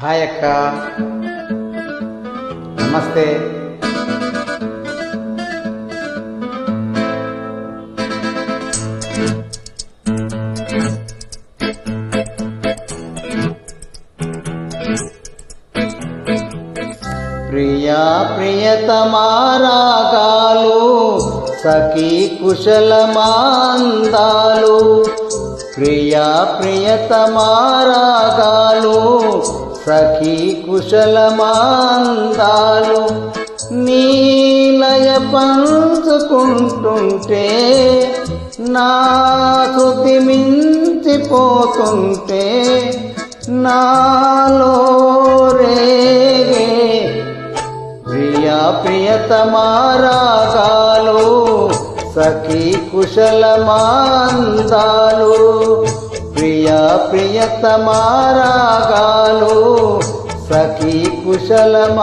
Hi అక్క. నమస్తే. ప్రియా ప్రియతమారాగాలు సఖీ కుశలమాందాలు ప్రియా ప్రియతమారాగాలు సఖీ కుశలమాందాలు నీలయ పంచుకుంటుంటే నా శృతి మించిపోతుంటే నాలో రేగే ప్రియా ప్రియతమారాగాలు సఖీ కుశలమాందాలు ప్రియా ప్రియతమారాగాలు సఖీ కుశలమాందాలు.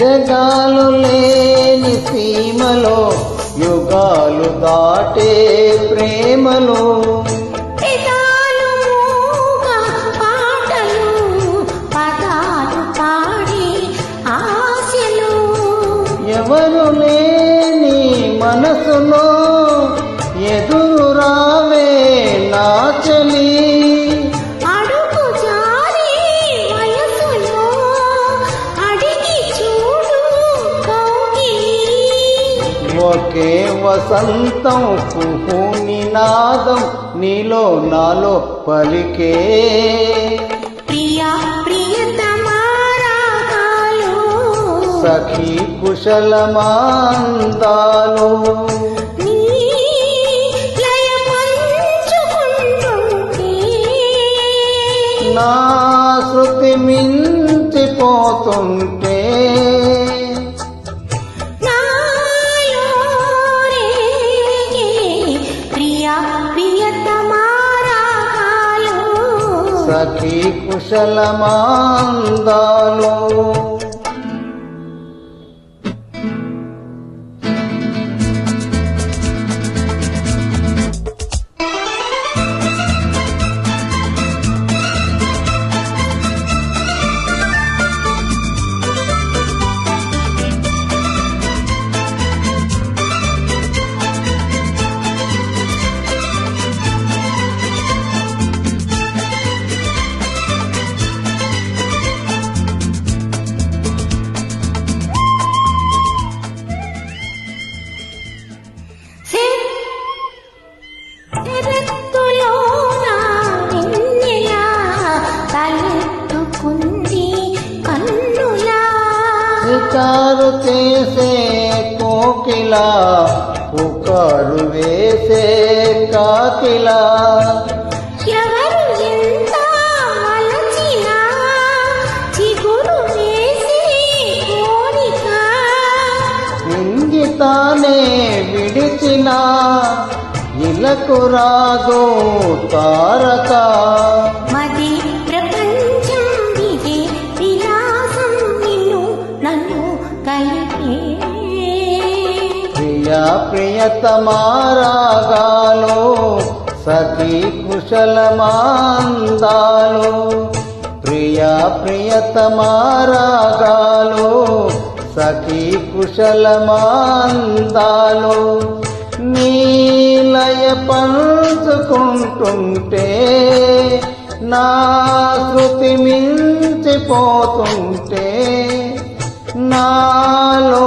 జగాలు లేని సీమలో యుగాలు దాటే ప్రేమలో. ఒకే వసంతం కుహు నినాదం నీలో నాలో పలికే. ప్రియా ప్రియతమారాగాలు. సఖీ కుశలమాందాలు నా శృతి మించిపోతుంటే. సఖీ షికారు చేసే కోకిలా పుకారు వేసే కాకిలా. ఇంగితానే విడిచిన ఇలకు రాదు తారక. ప్రియ ప్రియతమారాగాలు సఖీ కుశలమాందాలు ప్రియ ప్రియతమారాగాలు సఖీ కుశలమాందాలు. నీలయ పంచుకుంటుంటే నా శృతి మించిపోతుంటే నాలో